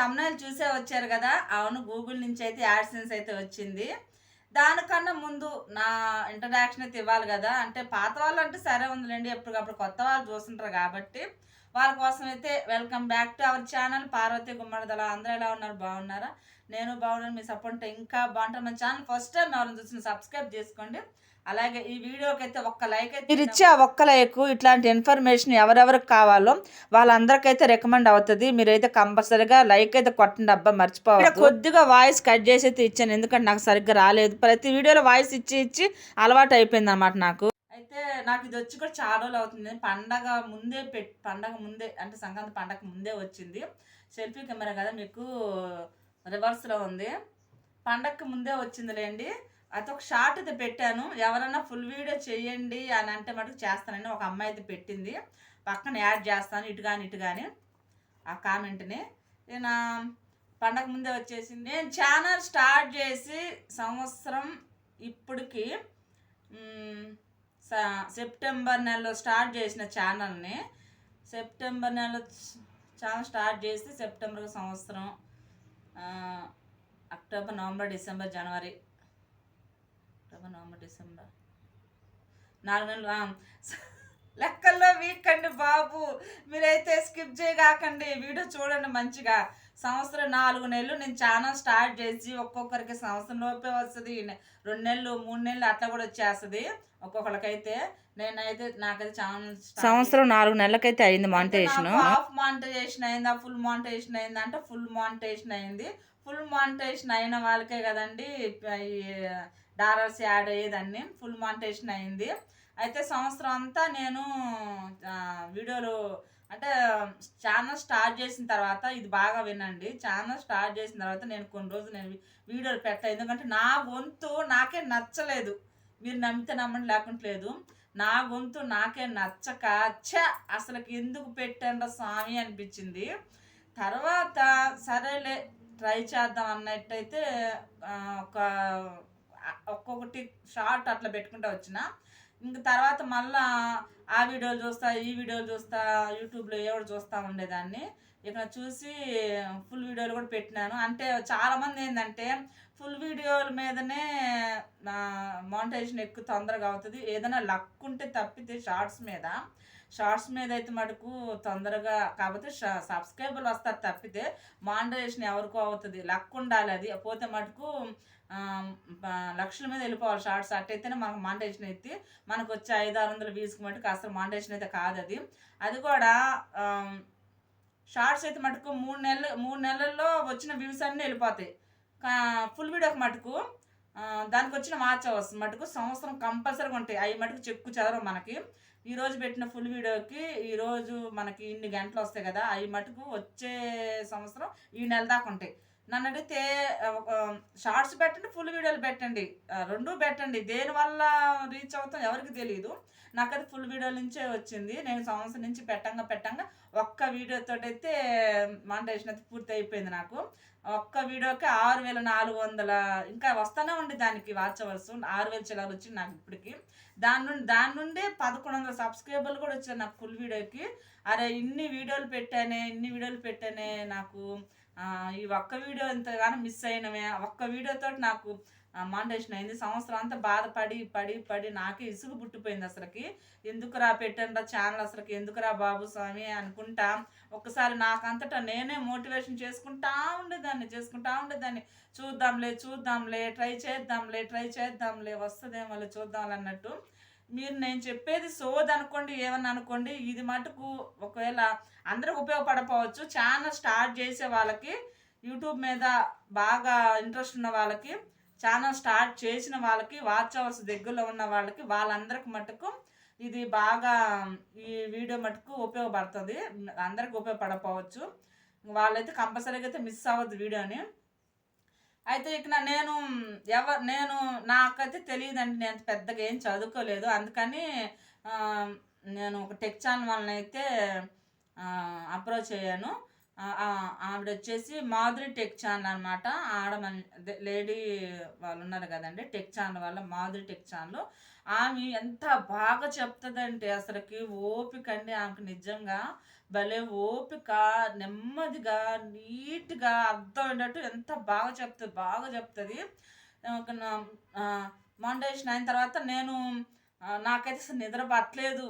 Thumbnail చూసే వచ్చారు కదా? అవును గూగుల్ నుంచి అయితే యాడ్సెన్స్ అయితే వచ్చింది. దానికన్నా ముందు నా ఇంట్రడక్షన్ అయితే ఇవ్వాలి కదా? అంటే పాత వాళ్ళు అంటే సరే ఉందిలేండి ఎప్పటికప్పుడు కొత్త వాళ్ళు చూస్తుంటారు కాబట్టి. వాళ్ళ కోసం అయితే welcome back to our channel Parvathi Gummadidala అందరూ ఎలా ఉన్నారు? బాగున్నారా? నేను బాగున్నాను మీ సపోర్ట్ ఇంకా బాగుంటారు మన ఛానల్ ఫస్ట్ టైం ఎవరైనా చూసిన సబ్స్క్రైబ్ చేసుకోండి. అలాగే ఈ వీడియోకి అయితే ఒక్క లైక్ అయితే మీరు ఇచ్చే ఆ ఒక్క లైక్ ఇట్లాంటి ఇన్ఫర్మేషన్ ఎవరెవరికి కావాలో వాళ్ళందరికైతే రికమెండ్ అవుతుంది. మీరైతే కంపల్సరీగా లైక్ అయితే కొట్టండి అబ్బా మర్చిపోవాలి కొద్దిగా వాయిస్ కట్ చేసి అయితే ఇచ్చాను ఎందుకంటే నాకు సరిగ్గా రాలేదు. ప్రతి వీడియోలో వాయిస్ ఇచ్చి ఇచ్చి అలవాటు అయిపోయింది అనమాట నాకు. అయితే నాకు ఇది వచ్చి కూడా చాలా రోజులు అవుతుంది. పండగ ముందే పెట్ పండగ ముందే అంటే సంక్రాంతి పండగ ముందే వచ్చింది. సెల్ఫీ కెమెరా కదా మీకు రివర్స్లో ఉంది. పండగకి ముందే వచ్చిందిలేండి. అయితే ఒక షార్ట్ అయితే పెట్టాను. ఎవరైనా ఫుల్ వీడియో చేయండి అని అంటే మటుకు చేస్తానని ఒక అమ్మాయి అయితే పెట్టింది. పక్కన యాడ్ చేస్తాను ఇటు కానీ ఇటు కానీ ఆ కామెంట్ని నేను పండగ ముందే వచ్చేసింది. నేను ఛానల్ స్టార్ట్ చేసి సంవత్సరం ఇప్పటికి సెప్టెంబర్ నెలలో స్టార్ట్ చేసిన ఛానల్ని సెప్టెంబర్ నెలలో ఛానల్ స్టార్ట్ చేసి సెప్టెంబర్ సంవత్సరం అక్టోబర్ నవంబర్ డిసెంబర్ జనవరి అక్టోబర్ నవంబర్ డిసెంబర్? నాలుగు నెలలు లెక్కల్లో వీక్ అండి బాబు. మీరైతే స్కిప్ చేయగాకండి. వీడియో చూడండి మంచిగా. సంవత్సరం నాలుగు నెలలు నేను ఛానల్ స్టార్ట్ చేసి ఒక్కొక్కరికి సంవత్సరం లోపే వస్తుంది. రెండు నెలలు మూడు నెలలు అట్లా కూడా వచ్చేస్తుంది. ఒక్కొక్కరికైతే నేనైతే నాకైతే ఛానల్ సంవత్సరం నాలుగు నెలలకైతే అయింది మానిటేషన్ హాఫ్ మానిటైజేషన్ అయిందా ఫుల్ మానిటేషన్ అయిందా అంటే ఫుల్ మానిటేషన్ అయింది. ఫుల్ మానిటేషన్ అయిన వాళ్ళకే కదండి డాలర్స్ యాడ్ అయ్యేదాన్ని ఫుల్ మానిటేషన్ అయింది అయితే సంవత్సరం అంతా నేను వీడియోలు అంటే ఛానల్ స్టార్ట్ చేసిన తర్వాత ఇది బాగా వినండి. ఛానల్ స్టార్ట్ చేసిన తర్వాత నేను కొన్ని రోజులు నేను వీడియోలు పెట్టా ఎందుకంటే నా గొంతు నాకే నచ్చలేదు. మీరు నమ్మితే నమ్మండి లేకుంటలేదు నా గొంతు నాకే నచ్చక చ అసలుకి ఎందుకు పెట్టండి స్వామి అనిపించింది. తర్వాత సరేలే ట్రై చేద్దాం అన్నట్టయితే ఒక ఒక్కొక్కటి షార్ట్ అట్లా పెట్టుకుంటూ వచ్చిన. ఇంక తర్వాత మళ్ళా ఆ వీడియోలు చూస్తా ఈ వీడియోలు చూస్తా యూట్యూబ్లో ఎవరు చూస్తూ ఉండేదాన్ని. ఇక చూసి ఫుల్ వీడియోలు కూడా పెట్టినాను. అంటే చాలామంది ఏంటంటే ఫుల్ వీడియోల మీదనే నా మానిటైజేషన్ ఎక్కువ తొందరగా అవుతుంది. ఏదైనా లక్ ఉంటే తప్పితే షార్ట్స్ మీద. షార్ట్స్ మీద అయితే మటుకు తొందరగా కాకపోతే సబ్స్క్రైబర్లు వస్తారు తప్పితే మానిటైజేషన్ ఎవరికో అవుతుంది. లక్ ఉండాలి అది. పోతే మటుకు లక్షల మీద వెళ్ళిపోవాలి షార్ట్స్. అట్టయితేనే మనకు మాండేషన్ అయితే మనకు వచ్చే ఐదు ఆరు వందల వ్యూస్కి మటుకు అసలు మాండేషన్ అయితే కాదు అది. అది కూడా షార్ట్స్ అయితే మటుకు మూడు నెలలు మూడు నెలల్లో వచ్చిన వ్యూస్ అన్నీ వెళ్ళిపోతాయి. ఫుల్ వీడియోకి మటుకు దానికి వచ్చిన వాచ్ అవర్స్ మటుకు సంవత్సరం కంపల్సరీగా ఉంటాయి. అవి మటుకు చెక్కు చదవరు మనకి. ఈరోజు పెట్టిన ఫుల్ వీడియోకి ఈరోజు మనకి ఇన్ని గంటలు వస్తాయి కదా అవి మటుకు వచ్చే సంవత్సరం ఈ నెల దాకా ఉంటాయి. నన్ను అడిగితే షార్ట్స్ పెట్టండి ఫుల్ వీడియోలు పెట్టండి. రెండు పెట్టండి. దేనివల్ల రీచ్ అవుతాం ఎవరికి తెలియదు నాకైతే ఫుల్ వీడియో నుంచే వచ్చింది. నేను సంవత్సరం నుంచి పెట్టంగా పెట్టంగా ఒక్క వీడియోతో అయితే మానిటైజేషన్ అయితే పూర్తి అయిపోయింది నాకు. ఒక్క వీడియోకి ఆరు వేల నాలుగు వందల ఇంకా వస్తానే ఉంది దానికి వాచ్ అవర్స్ ఆరు వేల చిల్లర వచ్చింది నాకు ఇప్పటికి. దాని నుండి దాని నుండే పదకొండు వందల సబ్స్క్రైబర్లు కూడా వచ్చారు నాకు ఫుల్ వీడియోకి. అరే ఇన్ని వీడియోలు పెట్టానే ఇన్ని వీడియోలు పెట్టానే నాకు ఈ ఒక్క వీడియో ఎంతగానో మిస్ అయినమే. ఒక్క వీడియోతో నాకు మాండేషన్ అయింది. సంవత్సరం అంతా బాధపడి పడి పడి నాకే ఇసుగు పుట్టిపోయింది అసలుకి. ఎందుకురా పెట్టండి ఛానల్ అసలుకి? ఎందుకురా బాబు స్వామి అనుకుంటా. ఒకసారి నాకంతటా నేనే మోటివేషన్ చేసుకుంటా ఉండేదాన్ని చేసుకుంటా ఉండేదాన్ని. చూద్దాంలే చూద్దాంలే ట్రై చేద్దాంలే ట్రై చేద్దాంలే వస్తుందేమో చూద్దాంలే అన్నట్టు మీరు నేను చెప్పేది సోది అనుకోండి ఏమన్నా అనుకోండి ఇది మటుకు ఒకవేళ అందరికి ఉపయోగపడపోవచ్చు. ఛానల్ స్టార్ట్ చేసే వాళ్ళకి యూట్యూబ్ మీద బాగా ఇంట్రెస్ట్ ఉన్న వాళ్ళకి ఛానల్ స్టార్ట్ చేసిన వాళ్ళకి వాచ్ అవర్స్ దగ్గరలో ఉన్న వాళ్ళకి వాళ్ళందరికి మటుకు ఇది బాగా ఈ వీడియో మటుకు ఉపయోగపడుతుంది. అందరికి ఉపయోగపడకపోవచ్చు. వాళ్ళైతే కంపల్సరీగా అయితే మిస్ అవ్వద్దు వీడియోని అయితే ఇక నేను ఎవ నేను నాకైతే తెలియదండి. నేను పెద్దగా ఏం చదువుకోలేదు. అందుకని నేను ఒక టెక్ ఛానల్ వాళ్ళని అయితే అప్రోచ్ అయ్యాను. ఆవిడ వచ్చేసి మాధురి టెక్ ఛానల్ అనమాట ఆడ లేడీ వాళ్ళు ఉన్నారు కదండి టెక్ ఛానల్ వాళ్ళ మాధురి టెక్ ఛానల్. ఆమె ఎంత బాగా చెప్తుందంటే అసలుకి ఓపిక అండి ఆమెకు నిజంగా. భలే ఓపిక నెమ్మదిగా నీట్గా అర్థమయ్యేటట్టు ఎంత బాగా చెప్తుంది బాగా చెప్తుంది. మాండేషన్ అయిన తర్వాత నేను నాకైతే అసలు నిద్ర పట్టలేదు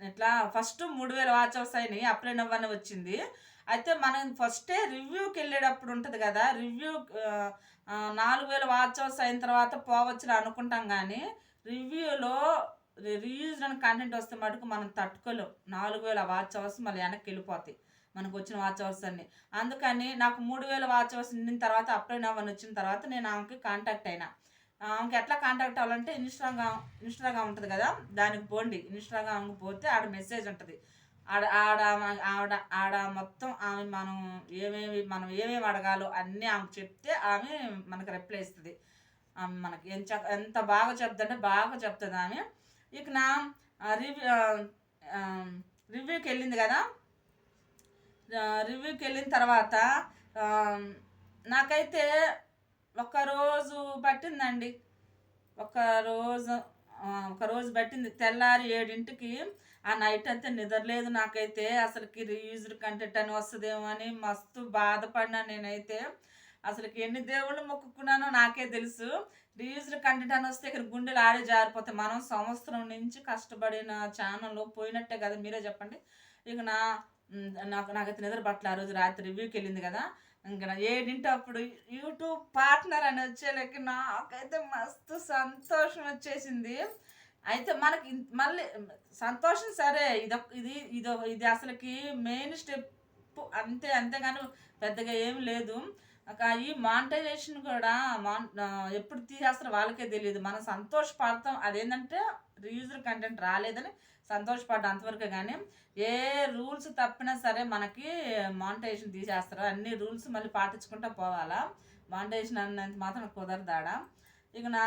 ఇట్లా ఫస్ట్ మూడు వేల వాచ్ అవర్స్ అయినాయి అప్పుడే నవ్వని వచ్చింది. అయితే మనం ఫస్టే రివ్యూకి వెళ్ళేటప్పుడు ఉంటుంది కదా రివ్యూ నాలుగు వేల వాచ్ అవర్స్ అయిన తర్వాత పోవచ్చు అనుకుంటాం కానీ రివ్యూలో రీయూజ్డ్ అని కంటెంట్ వస్తే మటుకు మనం తట్టుకోలేం. నాలుగు వేల వాచ్ అవర్స్ మళ్ళీ వెనక్కి వెళ్ళిపోతాయి మనకు వచ్చిన వాచ్ అవర్స్ అన్ని. అందుకని నాకు మూడు వేల వాచ్ అవర్స్ నిండిన తర్వాత అప్లైన్ నవ్వని వచ్చిన తర్వాత నేను ఆమెకి కాంటాక్ట్ అయినా. ఆమెకి ఎట్లా కాంటాక్ట్ అవ్వాలంటే ఇన్స్టాగ్రామ్ ఇన్స్టాగ్రామ్ ఉంటుంది కదా దానికి పోండి. ఇన్స్టాగ్రామ్కి పోతే ఆడ మెసేజ్ ఉంటుంది. ఆడ ఆడ ఆవిడ ఆడ మొత్తం ఆమె మనం ఏమేమి మనం ఏమేమి అడగాలో అన్నీ ఆమెకు చెప్తే ఆమె మనకు రిప్లై ఇస్తుంది. ఆమె మనకి ఎంత ఎంత బాగా చెప్తుందంటే బాగా చెప్తుంది ఆమె. ఇక నా రివ్యూ రివ్యూకి వెళ్ళింది కదా? రివ్యూకి వెళ్ళిన తర్వాత నాకైతే ఒక రోజు పట్టిందండి. ఒక రోజు ఒక రోజు పట్టింది. తెల్లారి ఏడింటికి ఆ నైట్ అంతా నిద్రలేదు నాకైతే. అసలుకి రీయూజ్డ్ కంటెంట్ అని వస్తుందేమో అని మస్తు బాధపడినా నేనైతే. అసలుకి ఎన్ని దేవుళ్ళు మొక్కుకున్నానో నాకే తెలుసు. రీయూజ్డ్ కంటెంట్ అని వస్తే ఇక్కడ గుండెలు ఆడే జారిపోతాయి. మనం సంవత్సరం నుంచి కష్టపడిన ఛానల్ పోయినట్టే కదా మీరే చెప్పండి. ఇక నా నాకు నాకైతే నిద్ర పట్ల ఆ రోజు రాత్రి రివ్యూకి వెళ్ళింది కదా. ఇంకా నా ఏడింటి అప్పుడు యూట్యూబ్ పార్ట్నర్ అని వచ్చేలకి నాకైతే మస్తు సంతోషం వచ్చేసింది. అయితే మనకి మళ్ళీ సంతోషం సరే ఇదొక ఇది ఇదో ఇది అసలుకి మెయిన్ స్టెప్ అంతే అంతేగాని పెద్దగా ఏం లేదు. ఈ మానిటైజేషన్ కూడా మాన్ ఎప్పుడు తీసేస్తారో వాళ్ళకే తెలియదు. మనం సంతోషపడతాం. అదేంటంటే రీయూజర్ కంటెంట్ రాలేదని సంతోషపడ్డా అంతవరకే కానీ ఏ రూల్స్ తప్పినా సరే మనకి మానిటైజేషన్ తీసేస్తారు. అన్ని రూల్స్ మళ్ళీ పాటించుకుంటూ పోవాలా? మానిటైజేషన్ అన్నంత మాత్రం కుదరదాడా? ఇక నా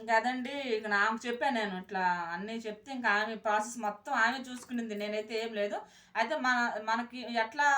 ఇంకా అదండి ఇక నా ఆమెకు చెప్పాను నేను ఇట్లా అన్నీ చెప్తే ఇంకా ఆమె ప్రాసెస్ మొత్తం ఆమె చూసుకునింది నేనైతే ఏం లేదు. అయితే మన మనకి ఎట్లా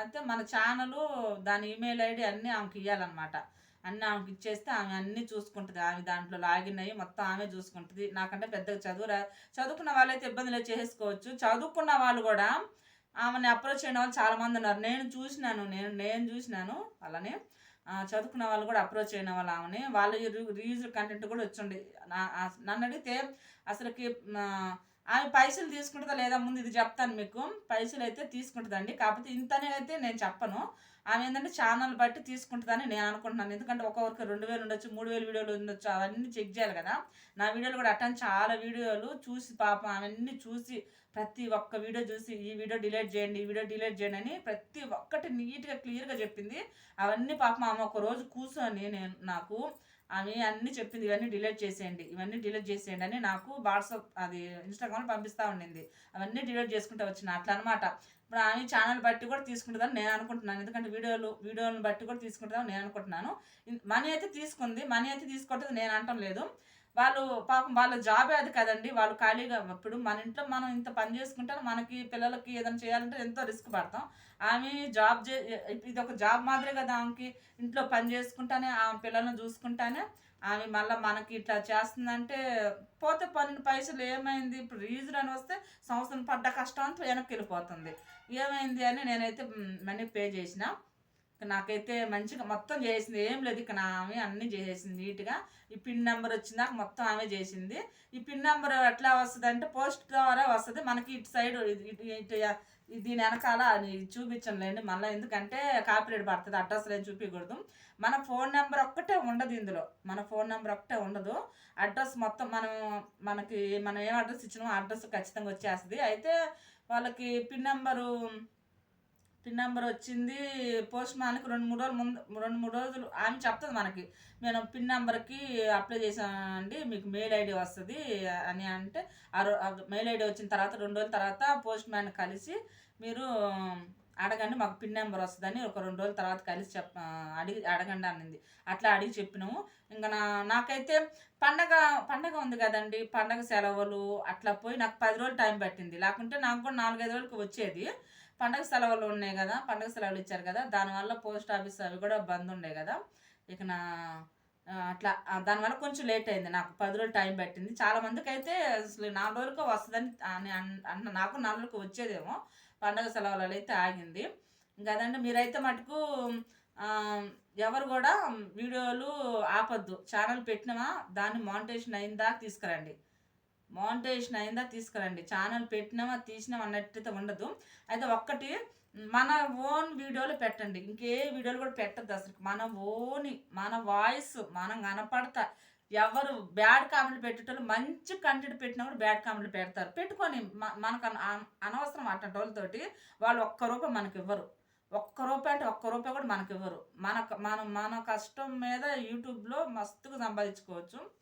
అయితే మన ఛానలు దాని ఈమెయిల్ ఐడి అన్నీ ఆమెకి ఇవ్వాలన్నమాట అన్నీ ఆమెకి ఇచ్చేస్తే ఆమె అన్నీ చూసుకుంటుంది. ఆమె దాంట్లో లాగిన్ అయ్యి మొత్తం ఆమె చూసుకుంటుంది. నాకంటే పెద్దగా చదువు రా చదువుకున్న వాళ్ళైతే ఇబ్బందులు చేసుకోవచ్చు. చదువుకున్న వాళ్ళు కూడా ఆమెని అప్రోచ్ చేయడం వాళ్ళు చాలామంది ఉన్నారు. నేను చూసినాను నేను నేను చూసినాను అలానే చదువుకున్న వాళ్ళు కూడా అప్రోచ్ అయిన వాళ్ళు ఆమెని. వాళ్ళ రీయూజర్ కంటెంట్ కూడా వచ్చిండి నా- నన్ను అడిగితే అసలుకి ఆమె పైసలు తీసుకుంటుందా లేదా ముందు ఇది చెప్తాను మీకు. పైసలు అయితే తీసుకుంటుందండి. కాకపోతే ఇంతనే అయితే నేను చెప్పను. ఆమె ఏంటంటే ఛానల్ బట్టి తీసుకుంటుందని నేను అనుకుంటున్నాను. ఎందుకంటే ఒక్కొక్కరికి రెండు వేలు ఉండొచ్చు మూడు వేలు వీడియోలు ఉండొచ్చు అవన్నీ చెక్ చేయాలి కదా. నా వీడియోలు కూడా అటెండ్ చాలా వీడియోలు చూసి పాపం అవన్నీ చూసి ప్రతి ఒక్క వీడియో చూసి ఈ వీడియో డిలీట్ చేయండి ఈ వీడియో డిలీట్ చేయండి అని ప్రతి ఒక్కటి నీట్గా క్లియర్గా చెప్పింది. అవన్నీ పాపం ఆమె ఒక రోజు కూర్చొని నేను నాకు ఆమె అన్నీ చెప్పింది ఇవన్నీ డిలీట్ చేసేయండి ఇవన్నీ డిలీట్ చేసేయండి అని నాకు వాట్సాప్ అది ఇన్స్టాగ్రామ్లో పంపిస్తూ ఉండింది. అవన్నీ డిలీట్ చేసుకుంటూ వచ్చిన అట్లా అనమాట ఇప్పుడు ఆమె ఛానల్ బట్టి కూడా తీసుకుంటుందని నేను అనుకుంటున్నాను. ఎందుకంటే వీడియోలు వీడియోలను బట్టి కూడా తీసుకుంటుందని నేను అనుకుంటున్నాను. మనీ అయితే తీసుకుంది మనీ అయితే తీసుకోవట్లేదు నేను అంటం లేదు. వాళ్ళు పాపం వాళ్ళ జాబే అది కదండి. వాళ్ళు ఖాళీగా ఇప్పుడు మన ఇంట్లో మనం ఇంత పని చేసుకుంటే మనకి పిల్లలకి ఏదైనా చేయాలంటే ఎంతో రిస్క్ పడతాం. ఆమె జాబ్ చే ఇది ఒక జాబ్ మాదిరే కదా ఆమెకి. ఇంట్లో పని చేసుకుంటానే ఆమె పిల్లల్ని చూసుకుంటానే ఆమె మళ్ళీ మనకి ఇట్లా చేస్తుందంటే పోతే పన్నెండు పైసలు ఏమైంది? ఇప్పుడు రీజన్ అని వస్తే సంవత్సరం పడ్డ కష్టం అంతా వెనక్కి వెళ్ళిపోతుంది. ఏమైంది అని నేనైతే మనీ పే చేసిన. నాకైతే మంచిగా మొత్తం చేసింది. ఏం లేదు ఇక నా ఆమె అన్నీ చేసేసింది నీట్గా. ఈ పిన్ నెంబర్ వచ్చిందాక మొత్తం ఆమె చేసింది. ఈ పిన్ నెంబర్ ఎట్లా వస్తుంది అంటే పోస్ట్ ద్వారా వస్తుంది. మనకి ఇటు సైడ్ ఇటు దీని వెనకాల అది చూపించండి మళ్ళీ. ఎందుకంటే కాపీరేట్ పడుతుంది. అడ్రస్ లేని చూపించకూడదు మన ఫోన్ నెంబర్ ఒక్కటే ఉండదు ఇందులో. మన ఫోన్ నెంబర్ ఒక్కటే ఉండదు. అడ్రస్ మొత్తం మనం మనకి మనం ఏం అడ్రస్ ఇచ్చినామో అడ్రస్ ఖచ్చితంగా వచ్చేస్తుంది. అయితే వాళ్ళకి పిన్ నెంబరు పిన్ నెంబర్ వచ్చింది పోస్ట్ మ్యాన్కి రెండు మూడు రోజులు ముందు రెండు మూడు రోజులు ఆమె చెప్తుంది మనకి నేను పిన్ నెంబర్కి అప్లై చేశానండి మీకు మెయిల్ ఐడి వస్తుంది అని అంటే ఆ మెయిల్ ఐడి వచ్చిన తర్వాత రెండు రోజుల తర్వాత పోస్ట్ మ్యాన్ కలిసి మీరు అడగండి మాకు పిన్ నెంబర్ వస్తుందని ఒక రెండు రోజుల తర్వాత కలిసి చెప్ప అడిగి అడగండి అనింది. అట్లా అడిగి చెప్పినాము. ఇంకా నా నాకైతే పండగ పండగ ఉంది కదండి పండగ సెలవులు అట్లా పోయి నాకు పది రోజులు టైం పట్టింది. లేకుంటే నాకు కూడా నాలుగైదు రోజులకి వచ్చేది. పండగ సెలవులు ఉన్నాయి కదా పండగ సెలవులు ఇచ్చారు కదా దానివల్ల పోస్ట్ ఆఫీస్ అవి కూడా బంద్ ఉండే కదా. ఇక నా అట్లా దానివల్ల కొంచెం లేట్ అయింది. నాకు పది రోజులు టైం పట్టింది. చాలా మందికి అయితే అసలు నాలుగు రోజులకు వస్తుందని అని అన్- అన్న నాకు నాలుగు రోజులకు వచ్చేదేమో పండగ సెలవులలో అయితే ఆగింది. ఇంకా మీరైతే మటుకు ఎవరు కూడా వీడియోలు ఆపద్దు. ఛానల్ పెట్టినామా దాన్ని మానిటేషన్ అయిందా తీసుకురండి. మానిటేషన్ అయిందా తీసుకురండి. ఛానల్ పెట్టినామా తీసినాం అన్నట్టయితే ఉండదు. అయితే ఒక్కటి మన ఓన్ వీడియోలు పెట్టండి. ఇంకే వీడియోలు కూడా పెట్టద్దు అసలు. మన ఓని మన వాయిస్ మనం కనపడతా. ఎవరు బ్యాడ్ కామెంట్లు పెట్టేటోళ్ళు మంచి కంటెంట్ పెట్టినా కూడా బ్యాడ్ కామెంట్లు పెడతారు. పెట్టుకొని మనకు అన- అనవసరం అట్లాంటి వాళ్ళతోటి వాళ్ళు ఒక్క రూపాయి మనకి ఇవ్వరు ఒక్క రూపాయి అంటే ఒక్క రూపాయి కూడా మనకి ఇవ్వరు మన మనం మన కష్టం మీద యూట్యూబ్లో మస్తుగా సంపాదించుకోవచ్చు.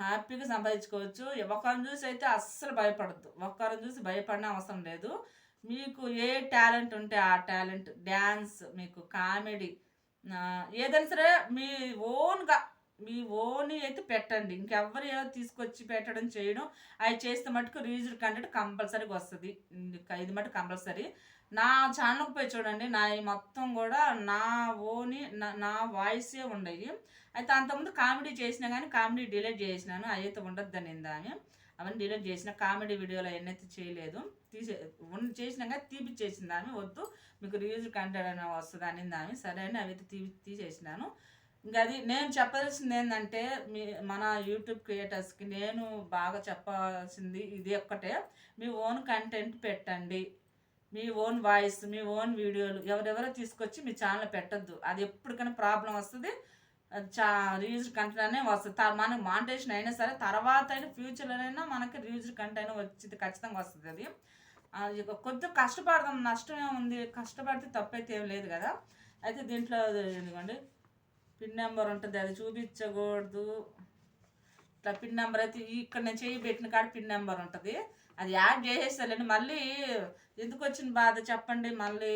హ్యాపీగా సంపాదించుకోవచ్చు. ఒకరిని చూసి అయితే అస్సలు భయపడద్దు. ఒక్కరిని చూసి భయపడిన అవసరం లేదు. మీకు ఏ టాలెంట్ ఉంటే ఆ టాలెంట్ డ్యాన్స్ మీకు కామెడీ ఏదైనా సరే మీ ఓన్గా మీ ఓన్ అయితే పెట్టండి. ఇంకెవ్వరు ఏదో తీసుకొచ్చి పెట్టడం చేయడం అవి చేస్తే మటుకు రీజుడ్ కంటెంట్ కంపల్సరీగా వస్తుంది. ఇది మటుకు కంపల్సరీ. నా ఛానల్కి పోయి చూడండి నా మొత్తం కూడా నా ఓని నా నా వాయిసే ఉండయి అయితే అంతకుముందు కామెడీ చేసినా కానీ కామెడీ డిలీట్ చేసినాను. అవి అయితే ఉండొద్దని దాని అవన్నీ డిలీట్ చేసిన కామెడీ వీడియోలు అవన్నీ చేయలేదు. తీసే ఉన్న చేసినా కానీ తీపిచ్చేసింది ఆమె వద్దు. మీకు రీల్స్ కంటెంట్ అని వస్తుంది అనింది ఆమె సరే అని అవి అయితే తీ తీసేసినాను. ఇంకా అది నేను చెప్పాల్సింది ఏంటంటే మీ మన యూట్యూబ్ క్రియేటర్స్కి నేను బాగా చెప్పాల్సింది ఇది ఒక్కటే. మీ ఓన్ కంటెంట్ పెట్టండి. మీ ఓన్ వాయిస్ మీ ఓన్ వీడియోలు ఎవరెవరో తీసుకొచ్చి మీ ఛానల్ పెట్టద్దు. అది ఎప్పటికైనా ప్రాబ్లం వస్తుంది. అది చా రీయూజ్డ్ కంటెంట్ అనే వస్తుంది. త- మనకి మానిటేషన్ అయినా సరే తర్వాత అయినా ఫ్యూచర్లోనైనా మనకి రీయూజ్డ్ కంటెంట్ అయినా వచ్చింది ఖచ్చితంగా వస్తుంది అది. కొంచెం కొద్దిగా కష్టపడదాం నష్టం ఏముంది? కష్టపడితే తప్పైతే ఏం లేదు కదా. అయితే దీంట్లో ఎందుకండి పిన్ నెంబర్ ఉంటుంది అది చూపించకూడదు. ఇట్లా పిన్ నెంబర్ అయితే ఇక్కడ నేను చేయి పెట్టిన కాడ పిన్ నెంబర్ ఉంటుంది. అది యాడ్ చేసేస్తానండి మళ్ళీ ఎందుకు వచ్చిన బాధ చెప్పండి. మళ్ళీ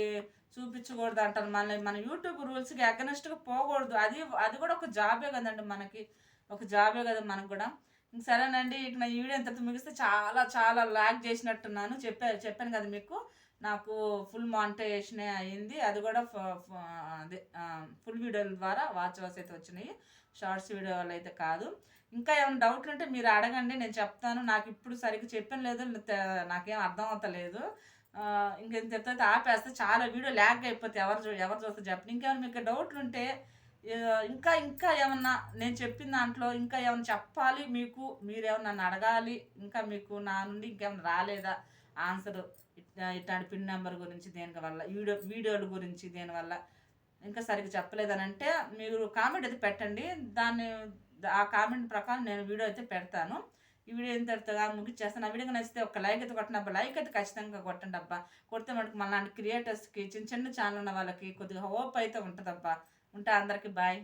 చూపించకూడదు అంటారు. మళ్ళీ మన యూట్యూబ్ రూల్స్కి అగనెస్ట్గా పోకూడదు. అది అది కూడా ఒక జాబే కదండి మనకి. ఒక జాబే కదా మనకు కూడా. ఇంక సరేనండి. ఇక నా వీడియో ఎంత ముగిస్తే చాలా చాలా లాగ్ చేసినట్టున్నాను. చెప్పా చెప్పాను కదా మీకు. నాకు ఫుల్ మానిటైజేషనే అయింది. అది కూడా ఫ- ఫ- అదే ఫుల్ వీడియోల ద్వారా వాచ్ వాచ్ అయితే వచ్చినాయి. షార్ట్స్ వీడియోలు అయితే కాదు. ఇంకా ఏమైనా డౌట్లు ఉంటే మీరు అడగండి నేను చెప్తాను. నాకు ఇప్పుడు సరిగ్గా చెప్పిన లేదు నాకేం అర్థం అవుతలేదు. ఇంకా ఇంక ఆపేస్తే చాలా వీడియో ల్యాగ్ అయిపోతే ఎవరు చూ ఎవరు చూస్తే చెప్పండి. ఇంకేమైనా మీకు డౌట్లు ఉంటే ఇంకా ఇంకా ఏమన్నా నేను చెప్పిన దాంట్లో ఇంకా ఏమైనా చెప్పాలి మీకు? మీరేమన్నా నన్ను అడగాలి? ఇంకా మీకు నా నుండి ఇంకేమైనా రాలేదా? ఆన్సర్ ఇట్లాంటి పిన్ నెంబర్ గురించి దేని వల్ల వీడియో వీడియోల గురించి దేనివల్ల ఇంకా సరిగ్గా చెప్పలేదని అంటే మీరు కామెంట్ అయితే పెట్టండి. దాన్ని ఆ కామెంట్ ప్రకారం నేను వీడియో అయితే పెడతాను. ఈ వీడియో ఎంత పెడతా ముగిచ్చేస్తాను. ఆ వీడియో నచ్చితే ఒక లైక్ అయితే కొట్టండి అబ్బా. లైక్ అయితే ఖచ్చితంగా కొట్టండి అబ్బా. కొడితే మనకి మళ్ళీ క్రియేటర్స్కి చిన్న చిన్న ఛానల్ ఉన్న వాళ్ళకి కొద్దిగా హోప్ అయితే ఉంటుందబ్బా. ఉంటా అందరికీ బాయ్